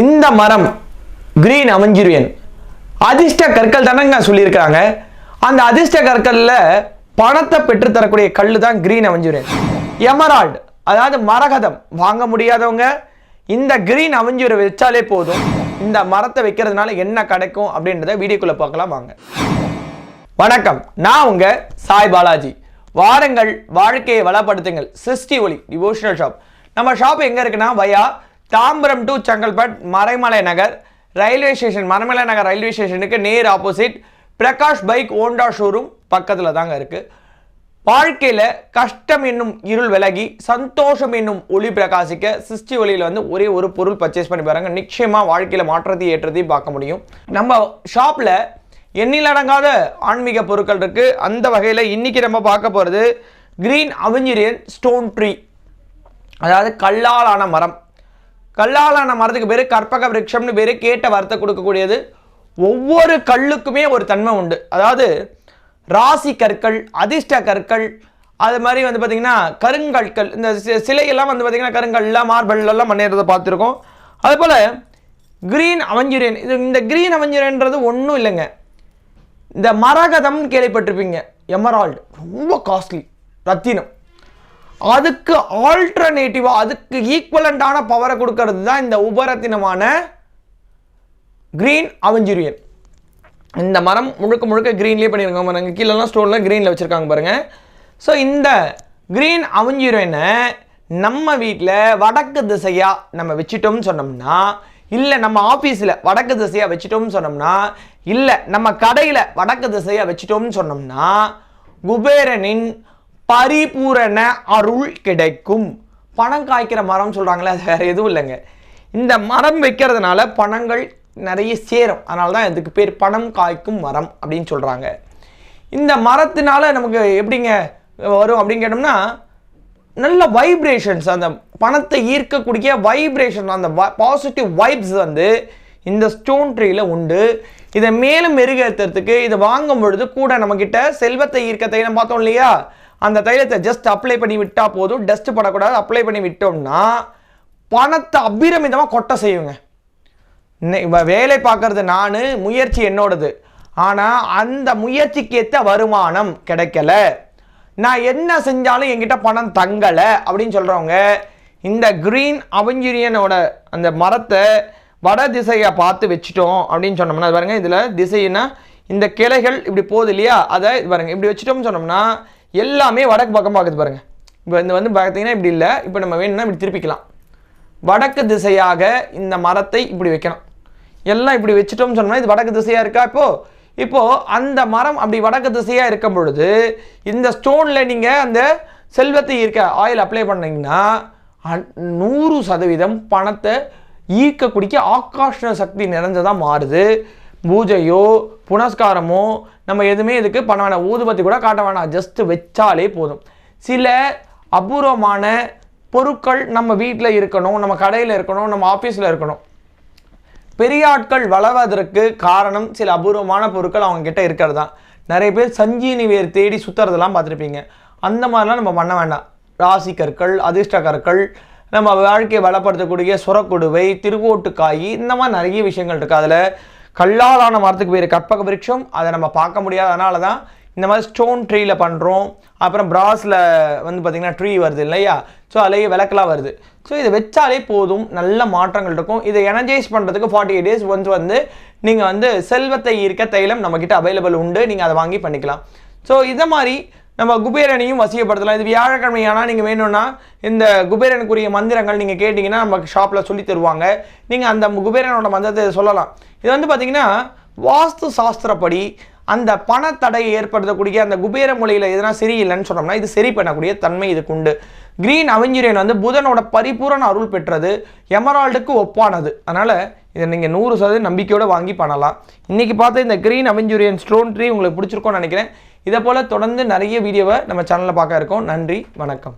இந்த மரம் கிரீன் அமைஞ்சிருவேன். அதிர்ஷ்ட கற்கள் தானங்க சொல்லியிருக்கிறாங்க. அந்த அதிர்ஷ்ட கற்கள்ல பணத்தை பெற்று தரக்கூடிய கல் தான் கிரீன் அவஞ்சுரியன் எமரால்டு அதாவது மரகதம். வாங்க முடியாதவங்க இந்த கிரீன் அவஞ்சியூரை வச்சாலே போதும். இந்த மரத்தை வைக்கிறதுனால என்ன கிடைக்கும் அப்படின்றத வீடியோக்குள்ள பார்க்கலாம் வாங்க. வணக்கம் நான் உங்க சாய் பாலாஜி. வாரங்கள் வாழ்க்கையை வளப்படுத்துங்கள். சிருஷ்டி ஒளி டிவோஷனல் ஷாப் நம்ம ஷாப் எங்க இருக்குன்னா via Tambaram to Chengalpattu Maraimalai Nagar railway station Maraimalai Nagar railway ஸ்டேஷனுக்கு நேர் opposite Prakash bike Honda showroom பக்கத்தில் தாங்க இருக்குது வாழ்க்கையில் கஷ்டம் என்னும் இருள் விலகி சந்தோஷம் என்னும் ஒளி பிரகாசிக்க சிஸ்டி ஒளியில் வந்து ஒரே ஒரு பொருள் பர்ச்சேஸ் பண்ணி பாருங்க. நிச்சயமாக வாழ்க்கையில் மாற்றத்தையும் ஏற்றத்தையும் பார்க்க முடியும். நம்ம ஷாப்பில் எண்ணில் அடங்காத ஆன்மீக பொருட்கள் இருக்குது அந்த வகையில் இன்றைக்கி நம்ம பார்க்க போகிறது கிரீன் அவெஞ்சிரியன் ஸ்டோன் ட்ரீ அதாவது கல்லாலான மரம். கல்லாலான மரத்துக்கு பேர் கற்பக விரக்ஷம்னு பேர் கேட்ட வார்த்தை கொடுக்கக்கூடியது. ஒவ்வொரு கல்லுக்குமே ஒரு தன்மை உண்டு. அதாவது ராசி கற்கள் அதிர்ஷ்ட கற்கள் அது மாதிரி வந்து பார்த்திங்கன்னா கருங்கற்கள் இந்த சிலையெல்லாம் வந்து பார்த்திங்கன்னா கருங்கல்லாம் மார்பல்லாம் எல்லாம் மண்ணேறதை பார்த்துருக்கோம். அதுபோல் கிரீன் அவஞ்சிரியன் இது இந்த கிரீன் அவஞ்சுரியன்றது ஒன்றும் இல்லைங்க. இந்த மரகதம்னு கேள்விப்பட்டிருப்பீங்க எமரால்டு ரொம்ப காஸ்ட்லி ரத்தினம். அதுக்கு ஆல்டர்னேட்டிவாக அதுக்கு ஈக்குவலண்டான பவரை கொடுக்கறது தான் இந்த உபரத்தினமான க்ரீன் அவஞ்சுரியன் இந்த மரம் முழுக்க முழுக்க க்ரீன்லேயே பண்ணியிருக்காங்க பாருங்கள் கீழெல்லாம் ஸ்டோன்லாம் க்ரீனில் வச்சுருக்காங்க பாருங்கள் ஸோ இந்த க்ரீன் அவஞ்சுரியனை நம்ம வீட்டில் வடக்கு திசையாக நம்ம வச்சிட்டோம்னு சொன்னோம்னா இல்லை நம்ம ஆஃபீஸில் வடக்கு திசையாக வச்சிட்டோம்னு சொன்னோம்னா இல்லை நம்ம கடையில் வடக்கு திசையாக வச்சிட்டோம்னு சொன்னோம்னா குபேரனின் பரிபூரண அருள் கிடைக்கும். பணம் காய்க்கிற மரம் சொல்கிறாங்களே அது வேறு எதுவும் இல்லைங்க. இந்த மரம் வைக்கிறதுனால பணங்கள் நிறைய சேரும். அதனால தான் இதுக்கு பேர் பணம் காய்க்கும் மரம் அப்படின்னு சொல்கிறாங்க இந்த மரத்தினால நமக்கு எப்படிங்க வரும் அப்படின்னு கேட்டோம்னா நல்ல வைப்ரேஷன்ஸ் அந்த பணத்தை ஈர்க்கக்கூடிய வைப்ரேஷன் அந்த பாசிட்டிவ் வைப்ஸ் வந்து இந்த ஸ்டோன் ட்ரீயில் உண்டு. இதை மேலும் மெருகேற்றுறதுக்கு இதை வாங்கும் பொழுது கூட நம்மக்கிட்ட செல்வத்தை ஈர்க்கத்தை நம்ம பார்த்தோம் இல்லையா? அந்த தைலத்தை ஜஸ்ட் அப்ளை பண்ணி விட்டால் போதும். டஸ்ட் படக்கூடாது அப்ளை பண்ணி விட்டோம்னா பணத்தை அபிரமிதமாக கொட்டை செய்யுங்க. வேலை பார்க்கறது நான் முயற்சி என்னோடது. ஆனால் அந்த முயற்சிக்கேற்ற வருமானம் கிடைக்கல. நான் என்ன செஞ்சாலும் என்கிட்ட பணம் தங்கலை அப்படின்னு சொல்கிறவங்க இந்த க்ரீன் அவஞ்சிரியனோட அந்த மரத்தை வட திசையை பார்த்து வச்சுட்டோம் அப்படின்னு சொன்னோம்னா பாருங்கள் இதில் திசைன்னா இந்த கிளைகள் இப்படி போகுது இல்லையா? அதை பாருங்கள் இப்படி வச்சுட்டோம்னு சொன்னோம்னா எல்லாமே வடக்கு பக்கம் பார்க்குது பாருங்கள் இப்போ இந்த வந்து பார்த்தீங்கன்னா இப்படி இல்லை. இப்போ நம்ம வேணும்னா இப்படி திருப்பிக்கலாம். வடக்கு திசையாக இந்த மரத்தை இப்படி வைக்கணும். எல்லாம் இப்படி வச்சுட்டோம்னு சொன்னோம்னா இது வடக்கு திசையாக இருக்கா இப்போது இப்போது அந்த மரம் அப்படி வடக்கு திசையாக இருக்கும் பொழுது இந்த ஸ்டோனில் நீங்கள் அந்த செல்வத்தை இருக்க ஆயில் அப்ளை பண்ணிங்கன்னா நூறு சதவீதம் பணத்தை ஈர்க்கக்கூடிய ஆகாஷ சக்தி நிறைஞ்சதாக மாறுது. பூஜையோ புனஸ்காரமோ நம்ம எதுவுமே இதுக்கு பண்ண வேணாம். ஊதுபத்தி கூட காட்ட வேணாம். ஜஸ்ட் வச்சாலே போதும். சில அபூர்வமான பொருட்கள் நம்ம வீட்டில் இருக்கணும் நம்ம கடையில் இருக்கணும் நம்ம ஆஃபீஸில் இருக்கணும். பெரிய ஆட்கள் வளர்வதற்கு காரணம் சில அபூர்வமான பொருட்கள் அவங்கக்கிட்ட இருக்கிறது தான் நிறைய பேர் சஞ்சீனி வேர் தேடி சுற்றுறதெல்லாம் பார்த்துருப்பீங்க. அந்த மாதிரிலாம் நம்ம பண்ண வேண்டாம். ராசி கற்கள் அதிர்ஷ்ட கற்கள் நம்ம வாழ்க்கையை வளப்படுத்தக்கூடிய சுரக்குடுவை திருவோட்டுக்காய் இந்த மாதிரி நிறைய விஷயங்கள் இருக்குது அதில் கல்லாலான மரத்துக்கு பேர் கற்பக விருட்சம் அதை நம்ம பார்க்க முடியாதனால தான் இந்த மாதிரி ஸ்டோன் ட்ரீயில் பண்ணுறோம் அப்புறம் ப்ராஸில் வந்து பார்த்திங்கன்னா ட்ரீ வருது இல்லையா? ஸோ அதுலேயே விளக்கெலாம் வருது. ஸோ இதை வச்சாலே போதும். நல்ல மாற்றங்கள் இருக்கும். இதை எனர்ஜைஸ் பண்ணுறதுக்கு ஃபார்ட்டி எயிட் டேஸ் ஒன்ஸ் வந்து நீங்கள் வந்து செல்வத்தை ஈர்க்க தைலம் நம்மக்கிட்ட அவைலபிள் உண்டு. நீங்கள் அதை வாங்கி பண்ணிக்கலாம். ஸோ இதை மாதிரி நம்ம குபேரனையும் வசியப்படுத்தலாம். இது வியாழக்கிழமை ஆனால் நீங்கள் வேணும்னா இந்த குபேரனுக்குரிய மந்திரங்கள் நீங்கள் கேட்டிங்கன்னா நம்ம ஷாப்பில் சொல்லி தருவாங்க. நீங்கள் அந்த குபேரனோட மந்திரத்தை சொல்லலாம். இது வந்து பார்த்தீங்கன்னா வாஸ்து சாஸ்திரப்படி அந்த பணத்தடையை ஏற்படுத்தக்கூடிய அந்த குபேர மொழியில் எதனா சரியில்லைன்னு சொன்னோம்னா இது சரி பண்ணக்கூடிய தன்மை இதுக்கு உண்டு. கிரீன் அவெஞ்சுரியன் வந்து புதனோட பரிபூரண அருள் பெற்றது எமரால்டுக்கு ஒப்பானது. அதனால் இதை நீங்கள் நூறு சதவீதம் நம்பிக்கையோடு வாங்கி பண்ணலாம். இன்றைக்கி பார்த்து இந்த கிரீன் அவெஞ்சுரியன் ஸ்டோன் ட்ரீ உங்களுக்கு பிடிச்சிருக்கோன்னு நினைக்கிறேன். இதை போல் தொடர்ந்து நிறைய வீடியோவை நம்ம சேனலில் பார்க்க இருக்கோம். நன்றி வணக்கம்.